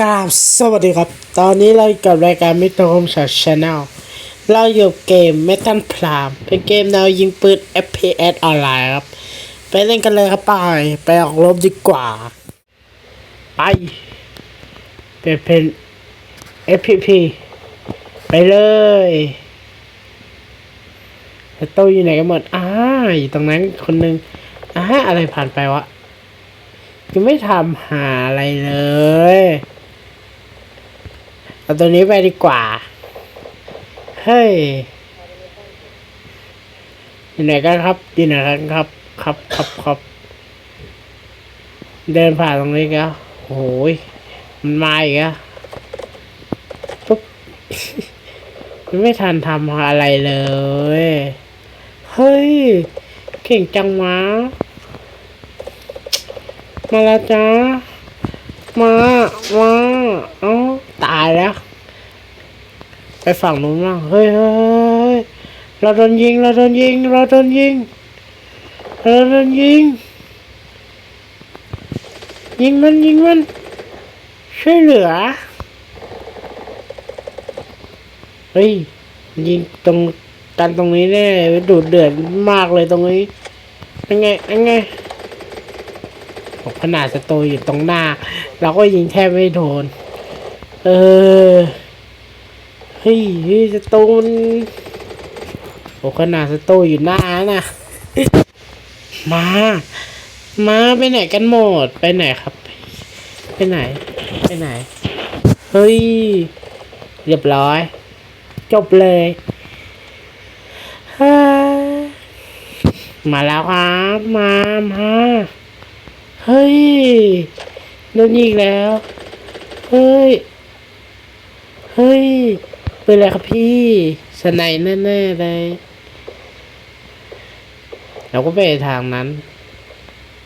กราบสวัสดีครับ ตอนนี้เราอยู่กับรายการมิตรคมชาชาแนลเราอยู่เกม Metal Prime เป็นเกมแนวยิงปืน FPS ออนไลน์ครับ ไปเล่นกันเลยครับไป ไปออกรบดีกว่า ไปเป็นเป็น FPP ไปเลยแล้วโตอยู่ไหนกันหมดอ่าอยู่ตรงนั้นคนหนึ่งอ่าอะไรผ่านไปวะยังไม่ทำหาอะไรเลย เอาตัวนี้ไปดีกว่า เฮ้ยอยู่ไหนกันครับอยู่ไหนกันครับ ครับครับครับเดินผ่านตรงนี้ก็โอ้ยมันมาอีกอะปุ๊บยังไม่ทันทำอะไรเลย เฮ้ย เก่งจังวะมาแล้วจ้ามามาเอ้าตายแล้ว ฝั่งนู้นบ้างเฮ้ยเฮ้ยเราโดนยิงเราโดนยิงเราโดนยิงเราโดนยิง ยิงมันยิงมันช่วยเหลือเฮ้ยยิงตรงกันตรงนี้แน่ดูดเดือดมากเลยตรงนี้ยังไงยังไงผมขนาดสโตว์อยู่ตรงหน้า เราก็ยิงแทบไม่โดนเออ เฮ้ยเฮ้ยสโตว์มันโอ้ขนาดสโตว์อยู่หน้านะมา มาไปไหนกันหมด ไปไหนครับ ไปไหน ไปไหน เฮ้ย เรียบร้อย จบเลยมาแล้วครับมามาเฮ้ยโดนยิงแล้ว เฮ้ย เฮ้ย ป็นอะไรครับพี่สไนแน่ๆเลยเราก็ไปทางนั้น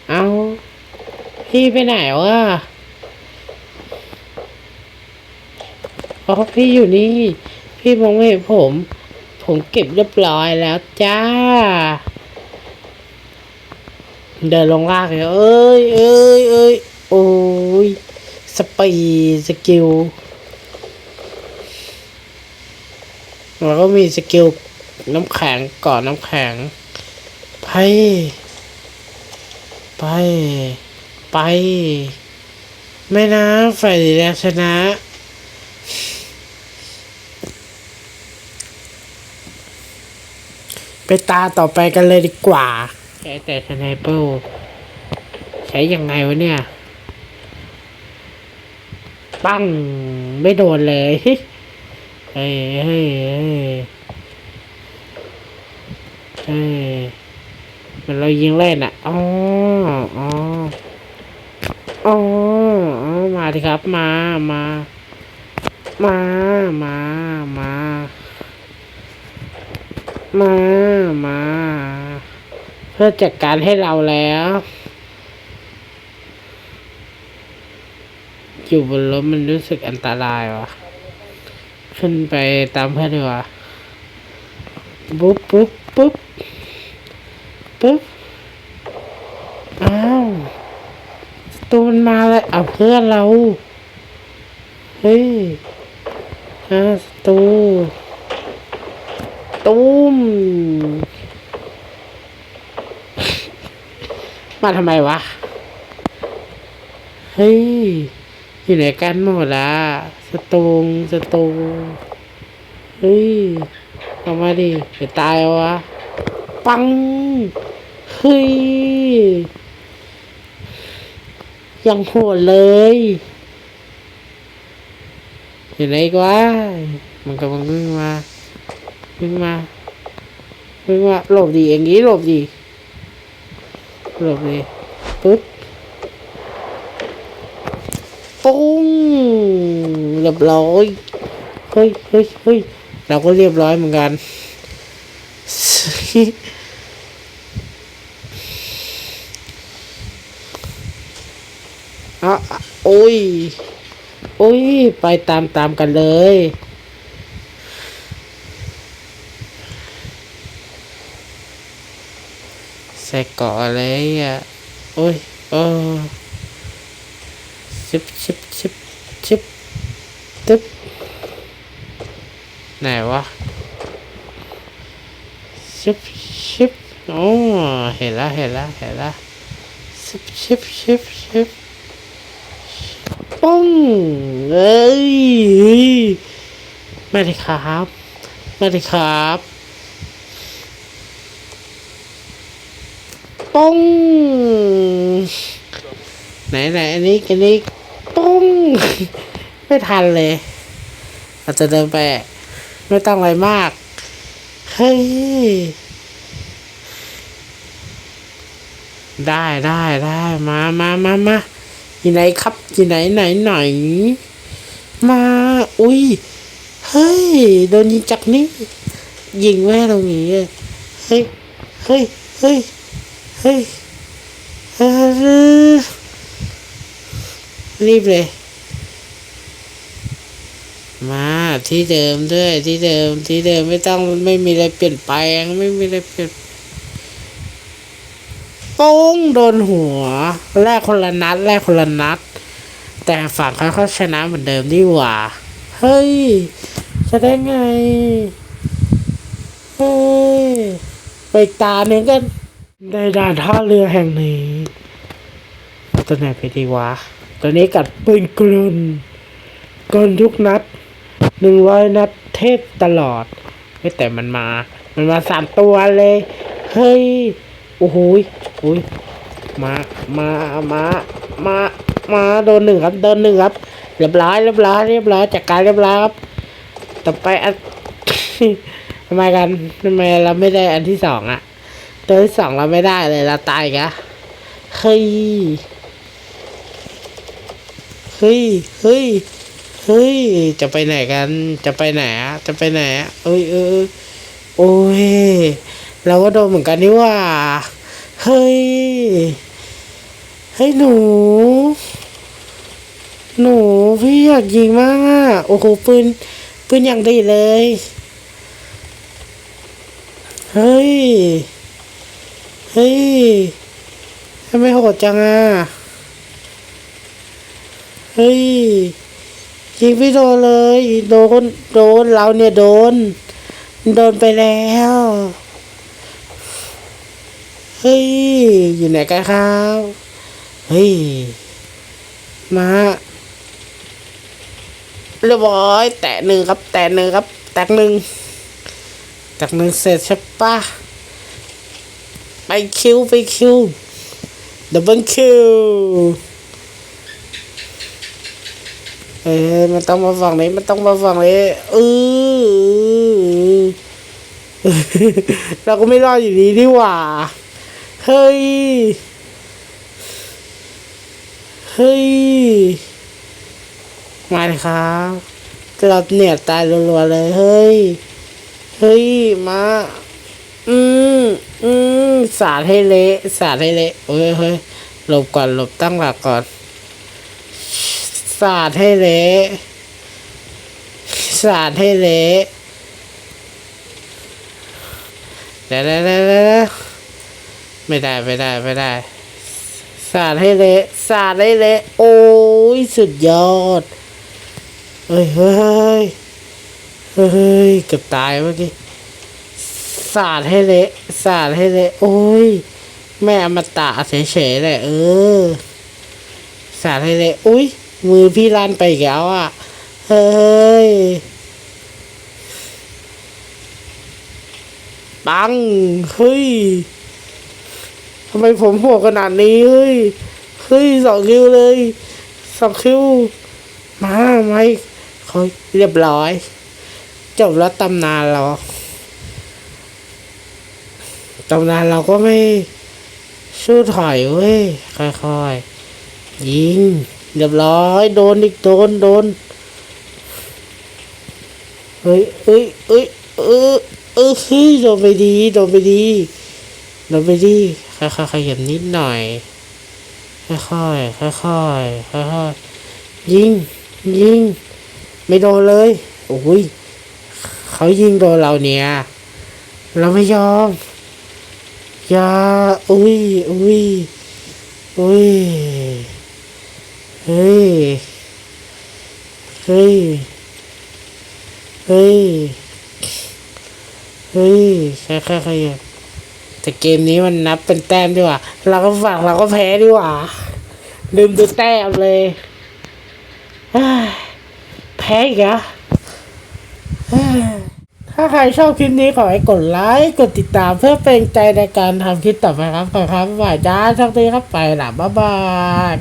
เอาพี่ไปไหนวะอ๋อพี่อยู่นี่ พี่มองไม่เห็นผม ผมเก็บเรียบร้อยแล้วจ้า เดินลงลากเลยเอ้ยเอ้ยเอ้ยโอ้ย สปีดสกิล แล้วก็มีสกิลน้ำแข็งก่อนน้ำแข็ง ไป ไป ไป ไม่นะฝ่ายสีแดงชนะไปตาต่อไปกันเลยดีกว่า ใช้แต่สไนเปอร์ใช้ยังไงวะเนี่ย ปั้ง ไม่โดนเลย เฮ้ยเฮ้ยเฮ้ยเฮ้ยมันเรายิงเล่นอะอ๋ออ๋ออ๋อมาดิครับ มา มา มา มา มา มา มา เพื่อจัดการให้เราแล้วอยู่บนรถมันรู้สึกอันตรายว่ะ ขึ้นไปตามเพื่อนดีกว่าปุ๊บปุ๊บปุ๊บปุ๊บอ้าวตัวมันมาเลยเอาเพื่อนเรา เฮ้ยอ้าวตูตุ้มมาทำไมวะ เฮ้ย อยู่ไหนกันหมดละสตูงสตูงเฮ้ยออกมาดิจะตายวะ ปังเฮ้ยยังโหดเลยอยู่ไหนกวะมันกำลังวิ่งมาวิ่งมาวิ่งมาหลบดีอย่างนี้หลบดีหลบดีปึ๊บ ปุ้งเรียบร้อยเฮ้ยเฮ้ยเฮ้ยเราก็เรียบร้อยเหมือนกัน อะอะโอ้ย โอ้ย ไปตามตามกันเลยใส่เกาะอะไรอะ โอ้ย เออ ชิบชิบชิบชิบตึ๊บไหนวะชิบชิบโอ้เห็นละเห็นละเห็นละชิบชิบชิบชิบปุ้งเอ้ยม่ได้ครับไม่ได้ครับปุ้งไหนไหนอันนี้อันนี้ ง ไม่ทันเลยเราจะเดินไป ไม่ต้องอะไรมาก เฮ้ย ได้ได้ได้มามามามาอยู่ไหนครับอยู่ไหนไหนไหน มา อุ้ย เฮ้ย โดนยิงจากนี่ยิงแม่ตรงนี้เลยเฮ้ย เฮ้ย เฮ้ย เฮ้ยเฮ้ย รีบเลย มาที่เดิมด้วยที่เดิมที่เดิมไม่ต้องไม่มีอะไรเปลี่ยนแปลงไม่มีอะไรเปลี่ยนโป้งโดนหัว แรกคนละนัด แรกคนละนัด แต่ฝั่งเขาเขาชนะเหมือนเดิมดีกว่า เฮ้ยจะได้ไง เฮ้ย ไปตาหนึ่งกันได้ด่านท่าเรือแห่งนี้ตัวไหนไปดีวะ ตัวนี้กัดปืนกลนกลนทุกนัดหนึ่งร้อยนัดเทพตลอดไม่แต่มันมา มันมาสามตัวเลย เฮ้ย โอ้โหยโอ้ยมา มา มา มา มาโดนหนึ่งครับโดนหนึ่งครับเรียบร้อยเรียบร้อยเรียบร้อยจัดการเรียบร้อยครับต่อไปอันทำไมกันทำไมเราไม่ได้อันที่สองอะตัวที่สองเราไม่ได้เลยเราตายกะเฮ้ย ฮ้ยเฮ้ยเฮ้ย จะไปไหนกัน จะไปไหนอะจะไปไหนอะเอ้ยเออโอ้ย เราก็โดนเหมือนกันนี่ว่า เฮ้ย เฮ้ยหนู หนูพี่อยากยิงมากอะโอ้โหปืน ปืนอย่างดีเลย เฮ้ย เฮ้ยทำไมโหดจังอะ เฮ้ยยิงไม่โดนเลย โดน โดน เราเนี่ยโดน โดนไปแล้ว เฮ้ย อยู่ไหนกันครับ เฮ้ย มาเรียบร้อย แตะหนึ่งครับ แตะหนึ่งครับ แตะหนึ่งแตะหนึ่งเสร็จใช่ปะไปคิวไปคิวดับเบิลคิว เอ้ยมันต้องมาฝั่งนี้มันต้องมาฝั่งนี้เออเราก็ไม่รอดอยู่ดีดีหว่า เฮ้ย เฮ้ย มาเลยครับเราเนี่ยตายรัวๆเลย เฮ้ย เฮ้ย มา อืมอืมสาดให้เละ สาดให้เละเฮ้ยเฮ้ยหลบก่อน หลบตั้งหลักก่อน สาดให้เละสาดให้เละเดี๋ยวเดี๋ยวเดี๋ยวเดี๋ยวไม่ได้ไม่ได้ไม่ได้สาดให้เละสาดให้เละโอ้ยสุดยอดเฮ้ยเฮ้ยเฮ้ยเฮ้ยเกือบตายเมื่อกี้สาดให้เละสาดให้เละโอ้ยแม่อมตะเฉยๆเลยเออสาดให้เละอุ้ย มือพี่ลั่นไปอีกแล้วอะ เฮ้ย ปัง เฮ้ย ทำไมผมโหดขนาดนี้ เฮ้ย เฮ้ยสองคิวเลยสองคิว มาไหมเขาเรียบร้อย จบแล้วตำนานเราตำนานเราก็ไม่สู้ถอยเว้ย ค่อยๆ ยิง เรียบร้อยโดนอีกโดนโดนเฮ้ยเฮ้ยเฮ้ยเออเออเฮ้ยโดนไปดีโดนไปดีโดนไปดีค่อยๆขยับนิดหน่อย ค่อยๆค่อยๆค่อยๆยิงยิงไม่โดนเลยโอ้ยเขายิงโดนเราเนี่ย เราไม่ยอมอย่าอุ้ยอุ้ยอุ้ย เฮ้ย เฮ้ย เฮ้ย เฮ้ยแค่แค่ขยับแต่เกมนี้มันนับเป็นแต้มดีกว่า เราก็ฝั่งเราก็แพ้ดีกว่า ลืมดูแต้มเลยแพ้อีกเหรอะถ้าใครชอบคลิปนี้ขอให้กดไลค์กดติดตามเพื่อเป็นใจในการทำคลิปต่อไปครับขอครับบ๊ายจ้าโชคดีครับไปหละบ๊ายบาย